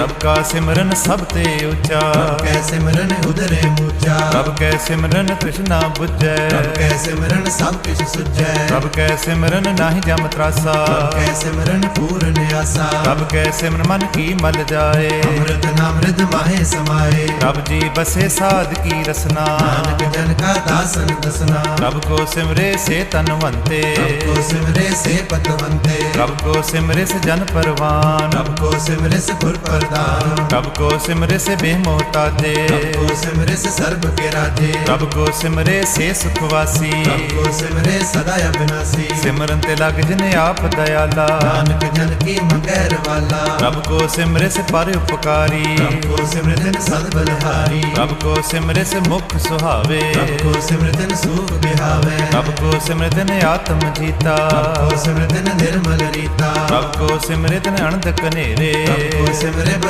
রব কা সিমরন সবতে উচা রব কে সিমরন হুদরে মুচা রব কে সিমরন কৃষ্ণ বুজে রব কে সিমরন সব কি সুজে রব কে সিমরন নাহি যম ত্রাসা রব কে সিমরন পূর্ণ আশা রব কে সিমরন মন কি মাল jaye অমৃত নামৃত মাহে সমারে রবজি बसे সাদকি রসনা নানক জন কা आसन दसना रब को सिमरे से तनवंते रब को सिमरे से पतवंते रब को सिमरे से जन परवान रब को सिमरे से पुर प्रदान ਪ੍ਰਭ ਕੋ ਸਿਮਰੇ ਸੇ ਤੇ ਪ੍ਰਭ ਕੋ ਸਿਮਰੇ ਸੇ ਸਰਬ ਕੇ ਰਾਜੇ ਪ੍ਰਭ ਕੋ ਸਿਮਰੇ ਸੇ ਸੁਖ ਵਾਸੀ ਪ੍ਰਭ ਕੋ ਸਿਮਰੇ ਸਦਾ ਅਬਿਨਾਸੀ ਸਿਮਰਨ ਤੇ ਲੱਗ ਜਿਨੇ ਆਪ ਦਇਆਲਾ ਨਾਨਕ ਜਨ ਕੀ ਮੰਗੈ ਰਵਾਲਾ ਪ੍ਰਭ ਕੋ ਸਿਮਰੇ ਸੇ ਪਰ ਉਪਕਾਰੀ ਪ੍ਰਭ ਕੋ ਸਿਮਰੇ ਤਨ ਸਦ ਬਲਹਾਰੀ ਪ੍ਰਭ ਕੋ ਸਿਮਰੇ ਸੇ ਮੁਖ ਸੁਹਾਵੇ ਪ੍ਰਭ ਕੋ ਸਿਮਰੇ ਤਨ ਸੂਖ ਬਿਹਾਵੇ ਪ੍ਰਭ ਕੋ ਸਿਮਰੇ ਤਨ ਆਤਮ ਜੀਤਾ ਪ੍ਰਭ ਕੋ ਸਿਮਰੇ ਤਨ ਨਿਰਮਲ ਰੀਤਾ ਪ੍ਰਭ ਕੋ ਸਿਮਰੇ ਤਨ ਅਣਦ ਕਨੇਰੇ ਪ੍ਰਭ ਕੋ ਸਿਮਰੇ